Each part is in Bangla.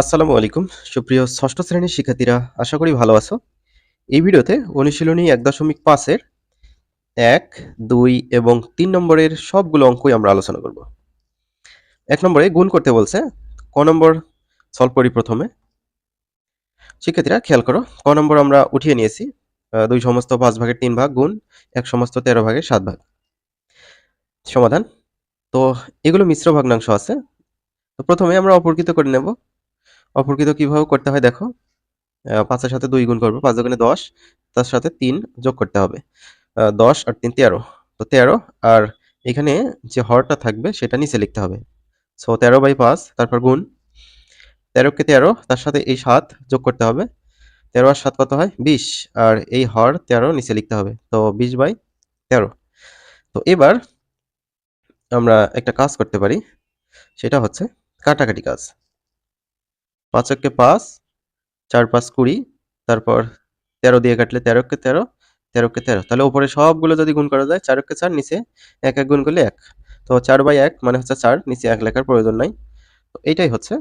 আসসালামু আলাইকুম। সুপ্রিয় ষষ্ঠ শ্রেণির শিক্ষার্থীরা, আশা করি ভালো আছো। এই ভিডিওতে অনুশীলনী এক দশমিক পাঁচের এক, দুই এবং তিন নম্বরের সবগুলো অঙ্কই আমরা আলোচনা করব। এক নম্বরে গুণ করতে বলছে, ক নম্বর সলভ করি প্রথমে। শিক্ষার্থীরা, খেয়াল করো, ক নম্বর আমরা উঠিয়ে নিয়েছি দুই সমস্ত পাঁচ ভাগের তিন ভাগ গুণ, এক সমস্ত তেরো ভাগের সাত ভাগ। সমাধান। তো এগুলো মিশ্র ভগ্নাংশ আছে। তো প্রথমে আমরা অপরকৃত করে নেব অপরকৃত কীভাবে করতে হয় দেখো পাঁচের সাথে দুই গুণ করব, পাঁচ দোকানে দশ, তার সাথে তিন যোগ করতে হবে। দশ আর তিন তেরো, তো তেরো আর এখানে যে হরটা থাকবে সেটা নিচে লিখতে হবে। সো তেরো বাই পাঁচ, তারপর গুণ। তেরোকে তেরো, তার সাথে এই সাত যোগ করতে হবে। তেরো আর সাত কত হয়? বিশ, আর এই হর তেরো নিচে লিখতে হবে। তো বিশ বাই তেরো। তো এবার আমরা একটা কাজ করতে পারি, সেটা হচ্ছে কাটাকাটি কাজ। পাঁচককে পাঁচ, চার পাঁচ কুড়ি, তারপর তেরো দিয়ে কাটলে তেরোকে তেরো তেরোকে তেরো। তাহলে উপরে সবগুলো যদি গুণ করা যায় চারকে চার, নিচে এক এক গুণ করলে এক। তো চার বাই এক মানে হচ্ছে চার, নিচে এক লেখার প্রয়োজন নাই। তো এইটাই হচ্ছে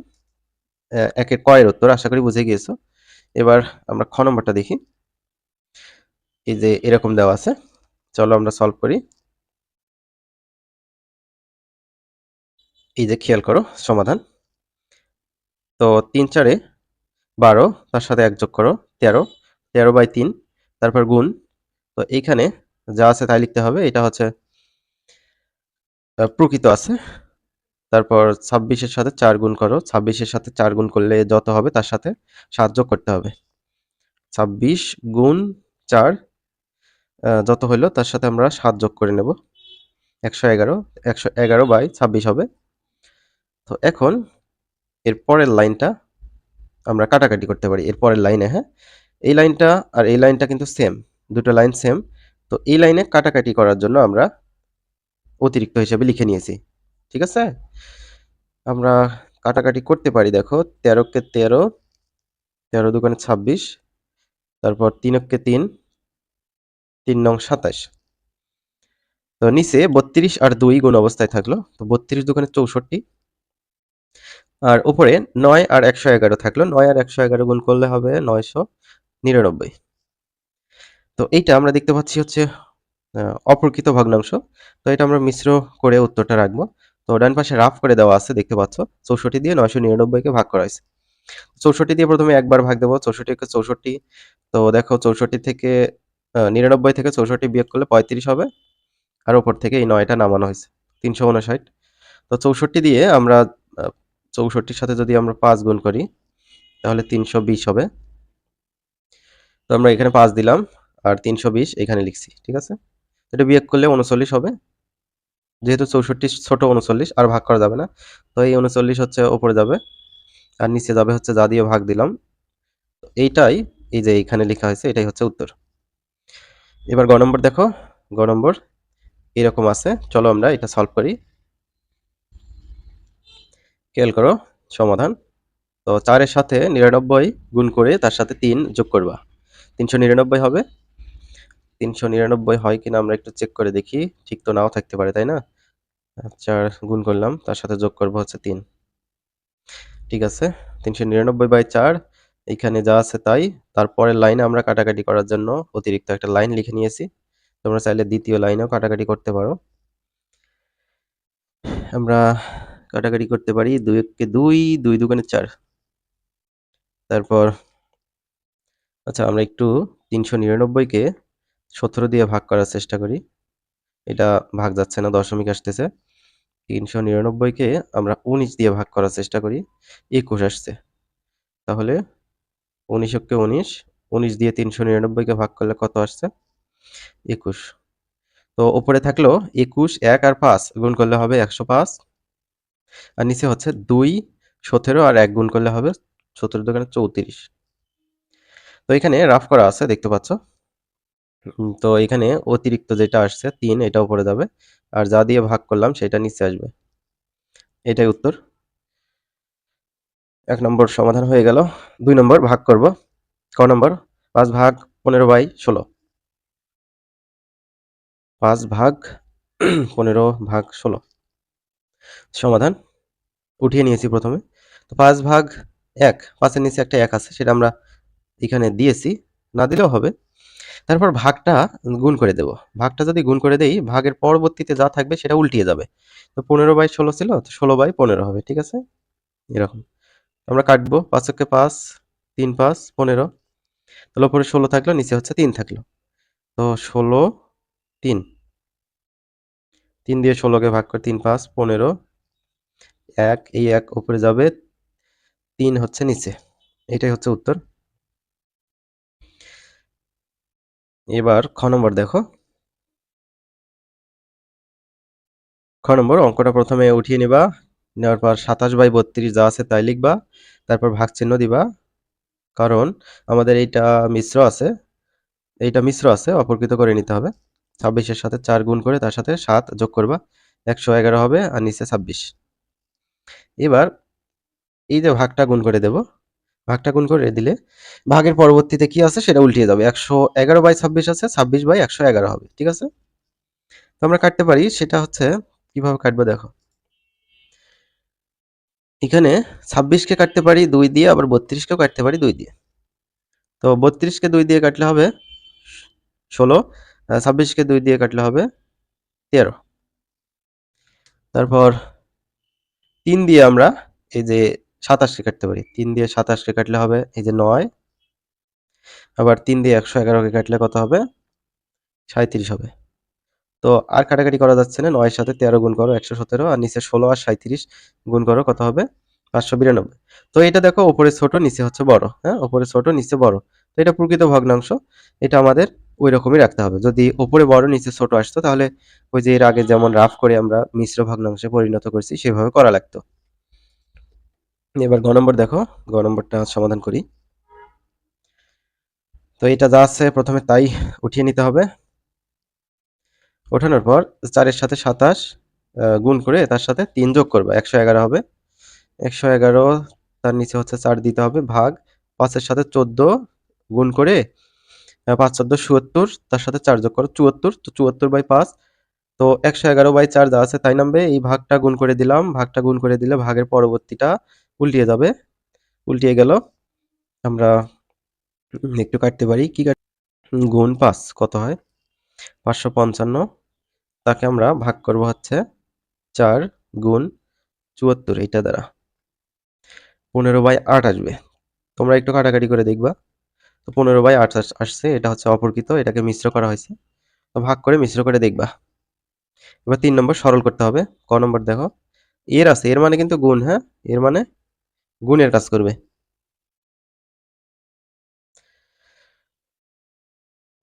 একের কয়ের উত্তর, আশা করি বুঝে গিয়েছো। এবার আমরা খ নম্বরটা দেখি। এই যে এরকম দেওয়া আছে। চলো আমরা সলভ করি। এই যে খেয়াল করো, সমাধান। তো তিন চারে বারো, তার সাথে এক যোগ করো, তেরো তেরো বাই তিন, তারপর গুণ। তো এইখানে যা আছে তাই লিখতে হবে, এটা হচ্ছে প্রকৃত আছে। তারপর ছাব্বিশের সাথে চার গুণ করো, ছাব্বিশের সাথে চার গুণ করলে যত হবে তার সাথে সাত যোগ করতে হবে। ছাব্বিশ গুণ চার যত হইল তার সাথে আমরা সাত যোগ করে নেব। একশো এগারো একশো এগারো বাই ছাব্বিশ হবে। তো এখন এর পরের লাইনটা আমরা কাটাকাটি করতে পারি, এর পরের লাইনে হ্যাঁ? এই লাইনটা আর এই লাইনটা কিন্তু সেম দুটো লাইন সেম তো এই লাইনে কাটাকাটি করার জন্য আমরা অতিরিক্ত হিসেবে লিখে নিয়েছি, ঠিক আছে? আমরা কাটাকাটি করতে পারি, দেখো, তেরোকে তেরো তেরো দোকানে ছাব্বিশ, তারপর তিনককে তিন তিন নং সাতাশ। তো নিচে বত্রিশ আর দুই গুণ অবস্থায় থাকল, তো বত্রিশ দোকানে চৌষট্টি। আর উপরে নয় আর একশো এগারো থাকল। নয় আর একশো এগারো গুণ করলে হবে নয়শো নিরানব্বই। তো এইটা আমরা দেখতে পাচ্ছি হচ্ছে অপ্রকৃত ভগ্নাংশ। তো এটা আমরা মিশ্র করে উত্তরটা রাখব। তো ডান পাশে রাফ করে দেওয়া আছে, দেখতে পাচ্ছ। চৌষট্টি দিয়ে নয়শো নিরানব্বইকে ভাগ করা হয়েছে। চৌষট্টি দিয়ে প্রথমে একবার ভাগ দেবো। চৌষট্টিকে চৌষট্টি। তো দেখো চৌষট্টি থেকে নিরানব্বই থেকে চৌষট্টি বিয়োগ করলে পঁয়ত্রিশ হবে। আর ওপর থেকে এই নয়টা নামানো হয়েছে, তিনশো উনষাট তো চৌষট্টি দিয়ে আমরা চৌষট্টির সাথে যদি আমরা পাঁচ গুণ করি, তাহলে তিনশো বিশ হবে। তো আমরা এখানে পাঁচ দিলাম, আর তিনশো বিশ এখানে লিখছি, ঠিক আছে? এটা বিয়োগ করলে উনচল্লিশ হবে। যেহেতু চৌষট্টি ছোট উনচল্লিশ, আর ভাগ করা যাবে না, তো এই উনচল্লিশ হচ্ছে ওপরে যাবে, আর নিচে যাবে হচ্ছে যা দিয়ে ভাগ দিলাম। এইটাই, এই যে এইখানে লেখা হয়েছে, এটাই হচ্ছে উত্তর। এবার গ নম্বর দেখো, গ নম্বর এরকম আছে। চলো আমরা এটা সলভ করি। খেয়াল করো, সমাধান। তো চারের সাথে নিরানব্বই গুণ করে তার সাথে তিন যোগ করবা। তিনশো নিরানব্বই হবে। তিনশো নিরানব্বই হয় কিনা আমরা একটু চেক করে দেখি। ঠিক তো নাও থাকতে পারে, তাই না? চার গুণ করলাম, তার সাথে যোগ করব হচ্ছে তিন। ঠিক আছে, তিনশো নিরানব্বই বাই চার, এখানে যা আছে তাই। তারপরের লাইনে আমরা কাটাকাটি করার জন্য অতিরিক্ত একটা লাইন লিখে নিয়েছি। তোমরা চাইলে দ্বিতীয় লাইনেও কাটাকাটি করতে পারো। আমরা কাটাকাটি করতে পারি। দুই এককে দুই দুই দুগুণে চার। তারপর আচ্ছা আমরা একটু তিনশো নিরানব্বইকে সতেরো দিয়ে ভাগ করার চেষ্টা করি। এটা ভাগ যাচ্ছে না, দশমিক আসতেছে। তিনশো নিরানব্বইকে আমরা উনিশ দিয়ে ভাগ করার চেষ্টা করি। একুশ আসছে। তাহলে উনিশ অক্ষে উনিশ উনিশ দিয়ে তিনশো নিরানব্বইকে ভাগ করলে কত আসছে? একুশ। তো উপরে থাকল একুশ, এক আর পাঁচ, গুণ করলে হবে একশো পাঁচ। আর নিচে হচ্ছে দুই, সতেরো আর এক গুণ করলে হবে সতেরো দোকানে চৌত্রিশ। তো এখানে রাফ করা আছে, দেখতে পাচ্ছ? তো এখানে অতিরিক্ত যেটা আসছে, তিন এটা উপরে যাবে। আর যা দিয়ে ভাগ করলাম, সেটা নিচে আসবে। এটাই উত্তর। এক নম্বর সমাধান হয়ে গেল। দুই নম্বর ভাগ করব। ক নম্বর? পাঁচ ভাগ পনেরো বাই ষোলো। পাঁচ ভাগ পনেরো ভাগ ষোলো। সমাধান উঠিয়ে নিয়েছি প্রথমে। তো পাঁচ ভাগ এক, পাঁচের নিচে একটা এক আছে, সেটা আমরা এখানে দিয়েছি, না দিলেও হবে। তারপর ভাগটা গুণ করে দেব। ভাগটা যদি গুণ করে দেই, ভাগের পরবর্তীতে যা থাকবে সেটা উল্টিয়ে যাবে। তো পনেরো বাই ষোলো ছিল, তো ষোলো বাই পনেরো হবে, ঠিক আছে? এরকম। আমরা কাটবো পাঁচকে পাঁচ, তিন পাঁচ, পনেরো। তাহলে উপরে ষোলো থাকল, নিচে হচ্ছে তিন থাকল। তো ষোলো, তিন। তিন দিয়ে ষোলোকে ভাগ করে তিন পাঁচ, পনেরো। এক, এই এক উপরে যাবে। তিন হচ্ছে নিচে। এটাই হচ্ছে উত্তর। এবার খ নম্বর দেখো। খ নম্বর, অঙ্কটা প্রথমে উঠিয়ে নিবা। নেওয়ার পর সাতাশ বাই বত্রিশ যা আছে তাই লিখবা। তারপর ভাগ চিহ্ন দিবা। কারণ আমাদের এইটা মিশ্র আছে। এইটা মিশ্র আছে, অপরকৃত করে নিতে হবে। ছাব্বিশের সাথে চার গুণ করে তার সাথে সাত যোগ করবা, একশো এগারো হবে আর নিচে ছাব্বিশ। এবার এই যে ভাগটা গুণ করে দেব, ভাগটা গুণ করে দিলে ভাগের পরবর্তীতে কি আছে সেটা উল্টিয়ে যাবে। একশো এগারো বাই ছাব্বিশ আছে, ছাব্বিশ বাই একশো এগারো হবে, ঠিক আছে? তো আমরা কাটতে পারি, সেটা হচ্ছে কীভাবে কাটবো দেখো। এখানে ছাব্বিশকে কাটতে পারি দুই দিয়ে, আবার বত্রিশকেও কাটতে পারি দুই দিয়ে। তো বত্রিশকে দুই দিয়ে কাটলে হবে ষোলো ছাব্বিশকে দুই দিয়ে কাটলে হবে তেরো। তারপর তিন দিয়ে আমরা এই যে সাতাশকে কাটতে পারি। তিন দিয়ে সাতাশকে কাটলে হবে এই যে নয়। আবার তিন দিয়ে একশো এগারোকে কাটলে কত হবে? সাঁত্রিশ হবে। তো আর কাটাকাটি করা যাচ্ছে না। নয়ের সাথে তেরো গুণ করো একশো সতেরো আর নিচে ষোলো আর সাঁত্রিশ গুণ করো কত হবে? পাঁচশো বিরানব্বই। তো এটা দেখো, ওপরে ছোট, নিচে হচ্ছে বড়। হ্যাঁ ওপরে ছোট, নিচে বড়। তো এটা প্রকৃত ভগ্নাংশ। এটা আমাদের ওই রকমই রাখতে হবে। যদি ওপরে বড়, নিচে ছোট আসতো, তাহলে ওই যে এর আগে যেমন রাফ করে আমরা মিশ্র ভগ্নাংশে পরিণত করছি, সেভাবে করা লাগতো। এবার গ নম্বর দেখো, গ নম্বরটা সমাধান করি। তো এটা যা আছে প্রথমে তাই উঠিয়ে নিতে হবে। ওঠানোর পর চারের সাথে সাতাশ গুণ করে তার সাথে তিন যোগ করবে, একশো এগারো হবে। একশো এগারো, তার নিচে হচ্ছে চার দিতে হবে, ভাগ। পাঁচের সাথে চোদ্দ, গুণ করে পাঁচ চোদ্দ চুয়াত্তর, তার সাথে চার যোগ করো, চুয়াত্তর, তো চুয়াত্তর বাই পাঁচ, তো একশো এগারো বাই চার যা আছে, তাই নামবে, এই ভাগটা গুণ করে দিলাম, ভাগটা গুণ করে দিলে ভাগের পরবর্তীটা উল্টিয়ে যাবে, উল্টিয়ে গেল, আমরা একটু কাটতে পারি, কি কাট গুণ পাঁচ, কত হয়? পাঁচশো পঞ্চান্ন, তাকে আমরা ভাগ করব হচ্ছে চার গুণ চুয়াত্তর, এইটা দ্বারা, পনেরো বাই আট আসবে, তোমরা একটু কাটাকাটি করে দেখবা। তো পনেরো বাই আট আসছে, এটা হচ্ছে অপরকৃত, এটাকে মিশ্র করা হয়েছে। তো ভাগ করে মিশ্র করে দেখবা। এবার তিন নম্বর সরল করতে হবে, ক নম্বর দেখো। এর আছে, এর মানে কিন্তু গুণ হ্যাঁ? এর মানে গুণের কাজ করবে।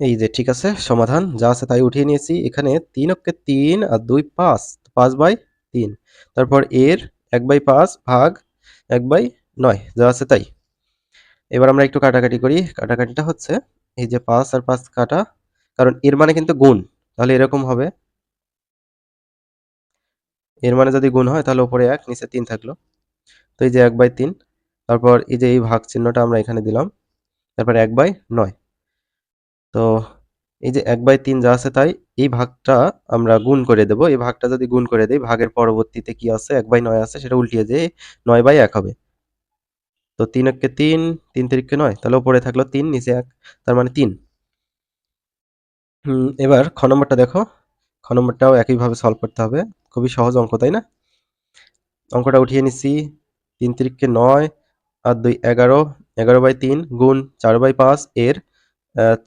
এই যে, ঠিক আছে, সমাধান, যা আছে তাই উঠিয়ে নিয়েছি। এখানে তিন অক্ষে তিন আর দুই পাঁচ পাঁচ বাই তিন। তারপর এর এক বাই পাঁচ ভাগ এক বাই নয়, যা আছে তাই। এবার আমরা একটু কাটাকাটি করি। কাটাকাটিটা হচ্ছে এই যে পাঁচ আর পাঁচ কাটা, কারণ এর মানে কিন্তু গুণ, তাহলে এরকম হবে। এর মানে যদি গুণ হয়, তাহলে উপরে এক, নিচে তিন থাকল। তো এই যে এক বাই তিন, তারপর এই যে এই ভাগ চিহ্নটা আমরা এখানে দিলাম, তারপর এক বাই নয়। তো এই যে এক বাই তিন যা আছে তাই, এই ভাগটা আমরা গুণ করে দেব। এই ভাগটা যদি গুণ করে দিই, ভাগের পরবর্তীতে কি আছে? এক বাই নয় আছে, সেটা উল্টিয়ে যে নয় বাই এক হবে। তো তিন এককে তিন তিন তিরিককে নয়, তাহলে উপরে থাকল তিন, নিচে এক, তার মানে তিন। এবার খ নম্বরটা দেখো। খ নম্বরটাও একইভাবে সলভ করতে হবে। খুবই সহজ অঙ্ক, তাই না? অঙ্কটা উঠিয়ে নিচ্ছি। তিন তিরিককে নয় আর দুই এগারো এগারো বাই তিন গুণ চার বাই পাঁচ, এর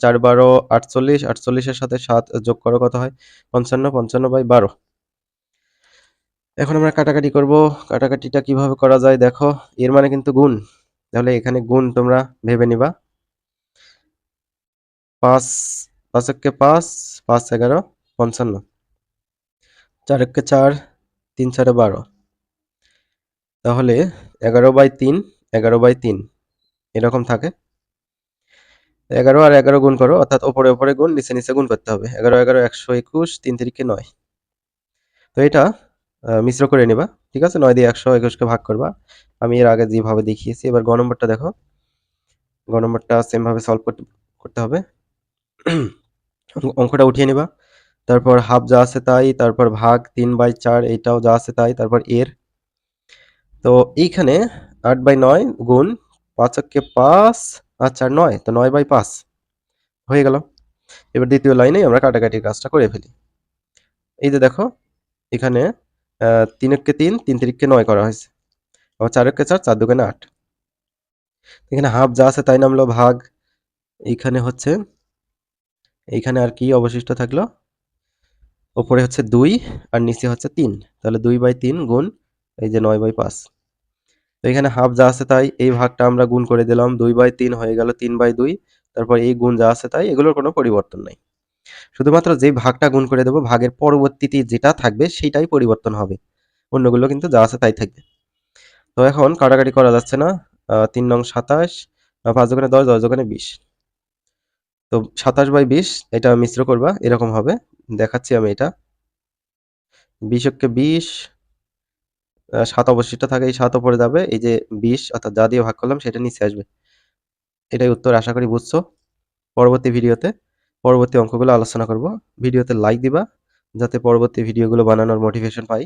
চার বারো আটচল্লিশ, আটচল্লিশের সাথে সাত যোগ করো কত হয়? পঞ্চান্ন পঞ্চান্ন বাই বারো। এখন আমরা কাটাকাটি করব। কাটাকাটিটা কীভাবে করা যায় দেখো। এর মানে কিন্তু গুণ। তাহলে এখানে গুণ তোমরা ভেবে নিবা। পাঁচ পাঁচ এককে পাঁচ পাঁচ এগারো, পঞ্চান্ন। চার এককে চার, তিন চারে বারো। তাহলে এগারো বাই তিন, এগারো বাই তিন, এরকম থাকে। এগারো আর এগারো গুণ করো, অর্থাৎ ওপরে ওপরে গুণ, নিচে নিচে গুণ করতে হবে। এগারো এগারো, একশো একুশ, তিন তিরিকে নয়। তো এটা মিশ্র করে নিবা, ঠিক আছে? নয় দিয়ে একশো একুশকে ভাগ করবা। আমি এর আগে যেভাবে দেখিয়েছি, এবার গ নম্বরটা দেখো। গ নম্বরটা সেমভাবে সলভ করতে করতে হবে। অঙ্কটা উঠিয়ে নিবা। তারপর হাফ যা আছে তাই, তারপর ভাগ তিন বাই চার, এইটাও যা আছে তাই, তারপর এর। তো এইখানে আট বাই নয় গুণ পাঁচ একে পাঁচ আচ্ছা আর নয়, তো নয় বাই পাঁচ। হয়ে গেল। এবার দ্বিতীয় লাইনেই আমরা কাটাকাটির কাজটা করে ফেলি। এই যে দেখো, এখানে তিন তিন তিন তিরিককে নয় করা হয়েছে। আবার চার একে চার চার দোকানে আট। এখানে হাফ যা আছে তাই নামলো ভাগ। এইখানে হচ্ছে, এইখানে আর কি অবশিষ্ট থাকল? ওপরে হচ্ছে দুই আর নিচে হচ্ছে তিন। তাহলে দুই বাই তিন গুণ এই যে নয় বাই পাঁচ। তো এখানে হাফ যা আছে তাই এই ভাগটা আমরা গুণ করে দিলাম, দুই বাই তিন হয়ে গেল তিন বাই দুই। তারপর এই গুণ যা আছে তাই এগুলোর কোনো পরিবর্তন নাই। শুধুমাত্র যে ভাগটা গুণ করে দেবো, ভাগের পরবর্তীতে যেটা থাকবে সেটাই পরিবর্তন হবে। অন্যগুলো কিন্তু যা আছে তাই থাকবে। তো এখন কাটাকাটি করা যাচ্ছে না তিন নং সাতাশ পাঁচ দোকানে দশ দশ দোকানে বিশ। তো সাতাশ বাই বিশ, এটা মিশ্র করবা, এরকম হবে, দেখাচ্ছি আমি এটা। বিশ একে বিশ সাত অবশিষ্ট থাকে, এই সাত উপরে যাবে, এই যে বিশ, অর্থাৎ যা দিয়ে ভাগ করলাম, সেটা নিচে আসবে। এটাই উত্তর আশা করি বুঝছ। পরবর্তী ভিডিওতে, পরবর্তী অঙ্কগুলো আলোচনা করব। ভিডিওতে লাইক দিবা, যাতে পরবর্তী ভিডিওগুলো বানানোর মোটিভেশন পাই।